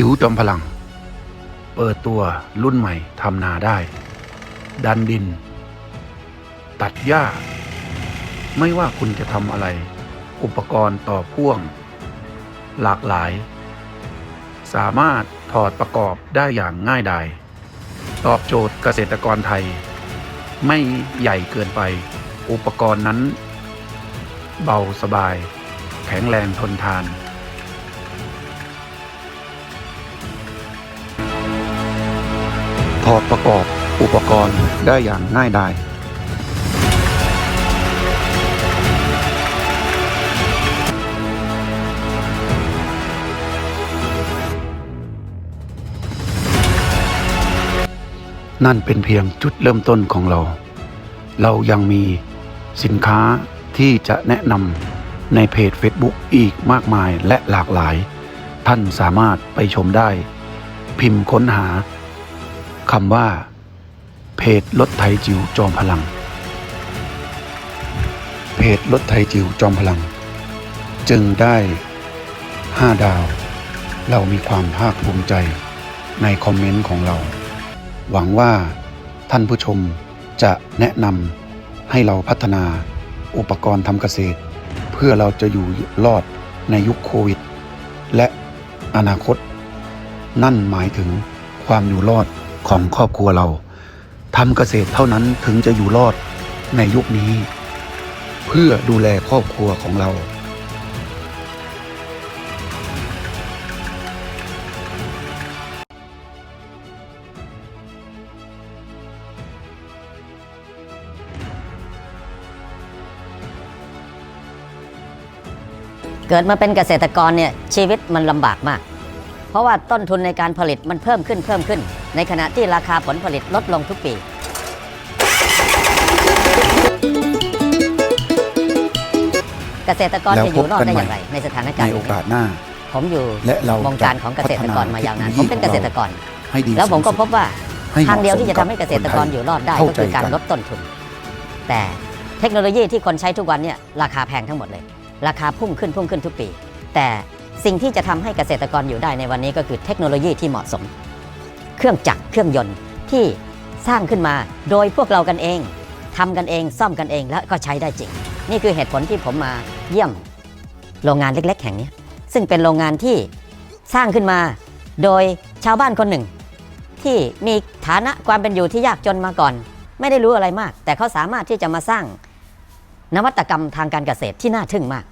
จิ๋วจอมพลัง เปิดตัวรุ่นใหม่ทำนาได้ ดันดิน ตัดหญ้า ไม่ว่าคุณจะทำอะไร อุปกรณ์ต่อพ่วง หลากหลาย สามารถถอดประกอบได้อย่างง่ายดาย ตอบโจทย์เกษตรกรไทย ไม่ใหญ่เกินไป อุปกรณ์นั้น เบาสบาย แข็งแรงทนทาน อดประกอบอุปกรณ์ได้อย่างง่ายดายนั่นเป็นเพียงจุดเริ่มต้นของเรา เรายังมีสินค้าที่จะแนะนำในเพจ Facebook อีกมากมายและหลากหลาย ท่านสามารถไปชมได้ พิมพ์ค้นหา คำว่า เพจรถไถจิ๋วจอมพลัง เพจรถไถจิ๋วจอมพลัง จึงได้ 5 ดาว เรามีความภาคภูมิใจในคอมเมนต์ของเรา หวังว่าท่านผู้ชมจะแนะนำให้เราพัฒนาอุปกรณ์ทำเกษตร เพื่อเราจะอยู่รอดในยุคโควิด และอนาคต นั่นหมายถึงความอยู่รอด ของครอบครัวเราทำเกษตรเท่านั้นถึงจะอยู่รอดในยุคนี้ เพื่อดูแลครอบครัวของเรา เกิดมาเป็นเกษตรกรเนี่ยชีวิตมันลำบากมาก เพราะว่าต้นทุนในการผลิตมันเพิ่มขึ้นเพิ่มขึ้น ในขณะที่ราคาผลผลิตลดลงทุกปีเกษตรกรแล้วจะอยู่รอดพบกันได้ใหม่อย่างไร ในสถานในการณ์โอนี้กาสหน้า ผมอยู่และเราวงการของเกษตรกรมาจะยาวนานพัฒนาผมเป็นเกษตรกรให้ดีแล้วผมก็สูงพสุดบว่าให้เหทางมาะเดียวสมที่จะทำให้เกษตรกรบอยู่รอดได้เข้าก็คือการใจกันลดต้นทุน แต่เทคโนโลยีที่คนใช้ทุกวันเนี่ยราคาแพงทั้งหมดเลย ราคาพุ่งขึ้นพุ่งขึ้นทุกปี แต่ สิ่งที่จะทำให้เกษตรกรอยู่ได้ในวันนี้ก็คือเทคโนโลยีที่เหมาะสม เครื่องจักรเครื่องยนต์ที่สร้างขึ้นมาโดยพวกเรากันเองทำกันเองซ่อมกันเองแล้วก็ใช้ได้จริง นี่คือเหตุผลที่ผมมาเยี่ยมโรงงานเล็ก ๆ แห่งนี้ ซึ่งเป็นโรงงานที่สร้างขึ้นมาโดยชาวบ้านคนหนึ่ง ที่มีฐานะความเป็นอยู่ที่ยากจนมาก่อน ไม่ได้รู้อะไรมาก แต่เขาสามารถที่จะมาสร้างนวัตกรรมทางการเกษตรที่น่าทึ่งมาก